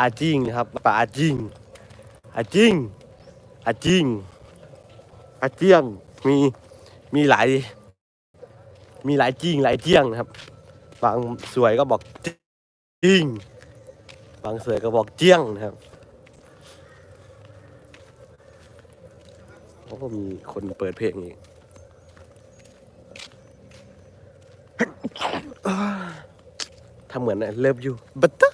อาจิงนะครับป่าอาจิงอาจิงอาจิงอาเจียงมีมีหลาย มีหลายจิงหลายเจียงนะครับ บางสวยก็บอกจิงบางสวยก็บอกเจียงนะครับโอ้มีคนเปิดเพลงอีกทำเหมือนเลิฟยูบัตเตอ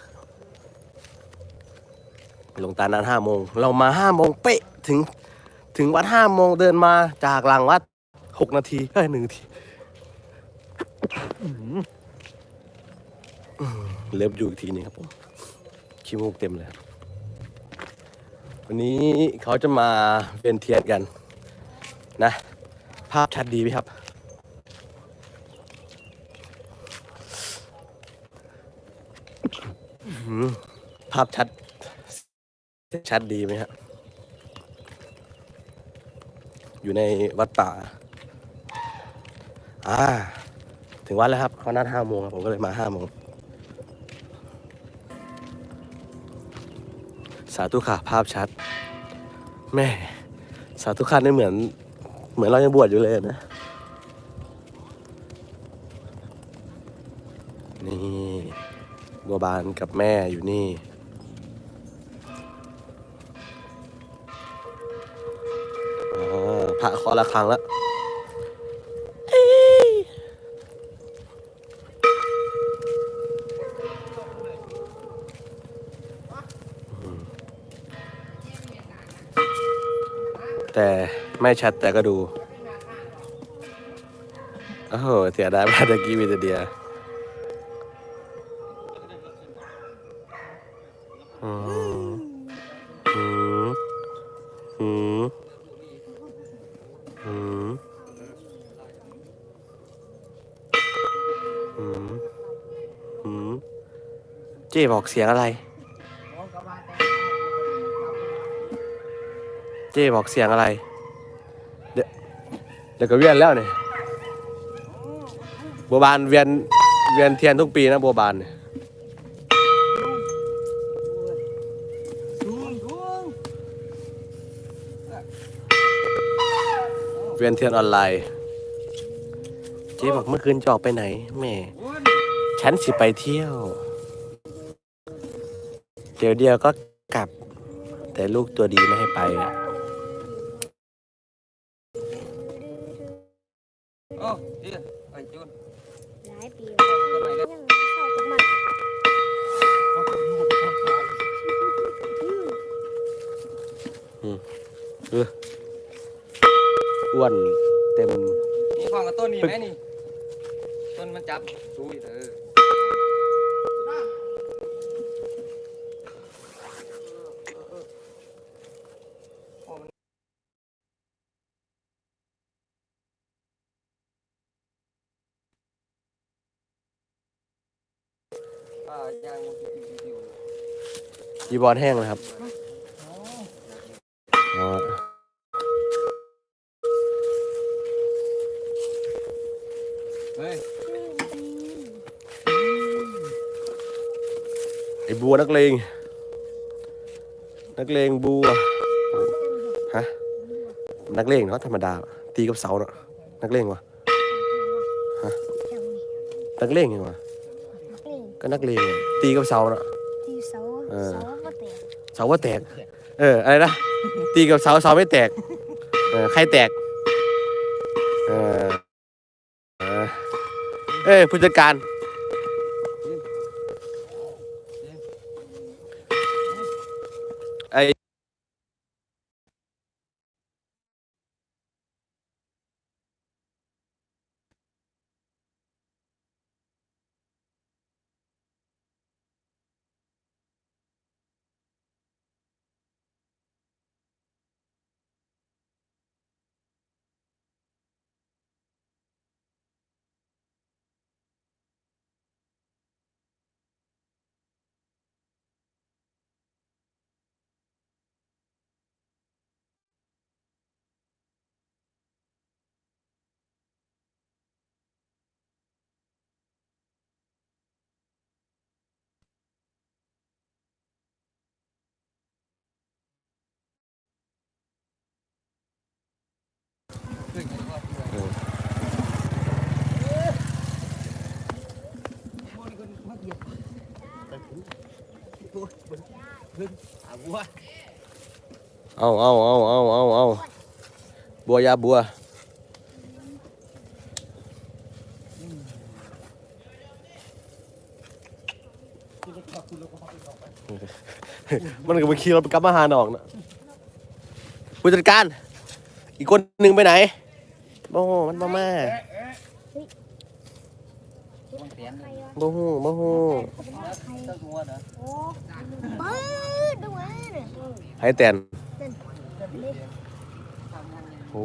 ร์ลงตานัดห้าโมง เรามาห้าโมงเป๊ะถึงถึงวัดห้าโมงเดินมาจากหลังวัดหกนาทีเฮ้ยหนึ่งนาทีอื้อหือยู่อีกทีนึงครับผมขี้มูกเต็มเลยครับวันนี้เขาจะมาเป็นเทียนกัน นะ ภาพชัดดีไหมครับ ภาพชัด ชัดดีไหมฮะอยู่ในวัดป่า อ่า ถึงวัดแล้วครับเขานัดห้าโมงครับผมก็เลยมาห้าโมงสาธุค่ะภาพชัด แม่ สาธุค่ะนี่เหมือน เหมือนเรายังบวชอยู่เลยนะ นี่ บัวบานกับแม่อยู่นี่ อ๋อพระคอละครั้งแล้วแต่ไม่ชัดแต่ก็ดู โอ้โห เสียดายมากตะกี้มีแต่เดีย อืมอืมอืมเจ๊บอกเสียงอะไร เจ๊บอกเสียงอะไร เดี๋ยวเดี๋ยวก็เวียนแล้วเนี่ยบัวบานเวียนเวียนเทียนทุกปีนะบัวบานเนี่ย เวียนเทียนออนไลน์ เจ๊บอกเมื่อคืนจะออกไปไหนแหม่ ฉันสิไปเที่ยว เดี๋ยวเดียวก็กลับ แต่ลูกตัวดีไม่ให้ไปอะโอ้ดีไอ้จูนหลายปีต้นไม้เล็กยังเข้าตกมันอืมอ้ วนเต็ม นี่ฟังกับต้นนี่ไหมนี่ ต้นมันจับดูอีกเอออ่ายางมันติวติวยีบอลแห้งนะครับ ไอ้บัวนักเลง นักเลงบัว ฮะ นักเลงเนาะธรรมดา ตีกับเสาเนาะ นักเลงวะแถวนี้นักเลงยังวะนักเลงก็นักเลงอะตีกับเสาเนาะที่เสาเออเสาก็แตก เสาว่าแตก เออ อะไรนะ ตีกับเสาเสาไม่แตก เออ ใครแตก เออ เออเอ้ยผู้จัดการ เอาเอาเอาเอาเอาเอาบัวยาบัวมันก็ไปขี่รถไปกลับมาหาหนองนะผู้จัดการ อีกคนหนึ่งไปไหนโอ้มันมาแม่มันเสียนใครวะโมฮูโมฮูใครเจ้าหัวเด้อโอ้ปืดดูวะเนี่ยไฮแตนโอ้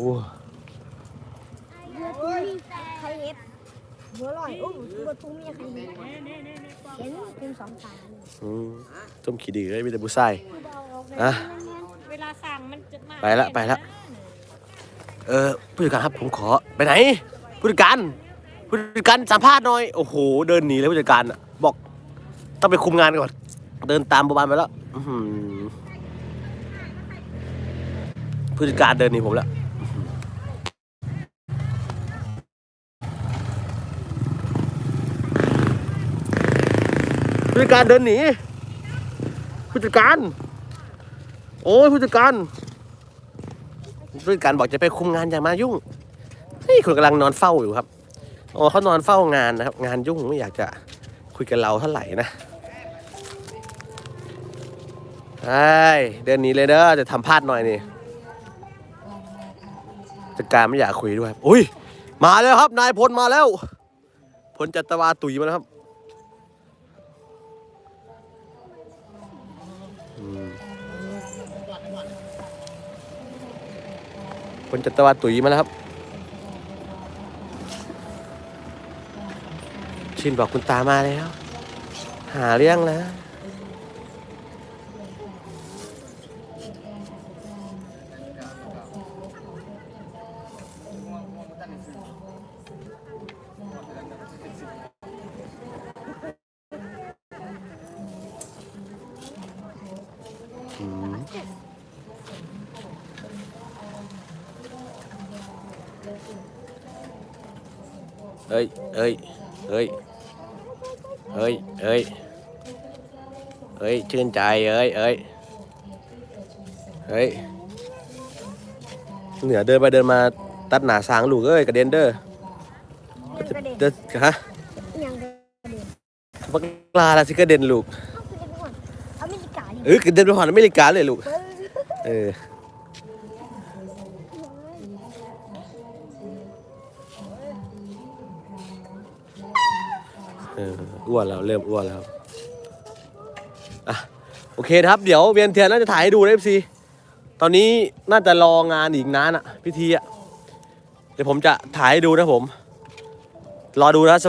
เรือตุ้มีใครเห็บบัวลอยโอ้บัวตุ้มีใครเห็บเห็นเป็นสองตาเลยอืมต้มขี้ดีเลยมีแต่บุษายอะเวลาสั่งมันจะมาไปละไปละ เออผู้จัดการครับผมขอไปไหนผู้จัดการผู้จัดการสัมภาษณ์หน่อยโอ้โห เดินหนีเลยผู้จัดการอะบอกต้องไปคุมงานก่อน เดินตามบัวบานไปแล้วอื้อหือผู้จัดการเดินหนีผมแล้ว ผู้จัดการเดินหนีผู้จัดการ โอ้ยผู้จัดการ ผู้จัดการบอกจะไปคุมงานอย่ามายุ่งนี่คนกำลังนอนเฝ้าอยู่ครับอ๋อเขานอนเฝ้างานนะครับ งานยุ่งไม่อยากจะคุยกับเราเท่าไหร่นะใช่เดินนี้เลยเด้อจะทำพลาดหน่อยนี่จัดการไม่อยากคุยด้วยครับอุ้ยมาแล้วครับ นายพลมาแล้วพลจัตวาตุยมาแล้วครับ คนจัตวาตุ๋ยมาแล้วครับ ชินบอกคุณตามาแล้ว หาเรื่องแล้ว เอ้ยเอ้ยเอ้ยเอ้ยเอ้ยเอ้ยชื่นใจเอ้ยเอ้ยเฮ้ยเหนือเดินไปเดินมาตัดหนาสางลูกเอ้ยกระเด็นเด้อยังกระเด็นเด้อฮะยังกระเด็นบักลาละสิกระเด็นลูกเอาคือกระเด็นก่อนอเมริกาดิเออกระเด็นไปหอนอเมริกาเลยลูกเบิ้ลเออ เอออ้วนแล้วเริ่มอ้วนแล้วอะโอเคครับเดี๋ยวเวียนเทียนน่าจะถ่ายให้ดูนะเอฟซีตอนนี้น่าจะรองานอีกนานอะพิธีอะเดี๋ยวผมจะถ่ายให้ดูนะผม รอดูนะ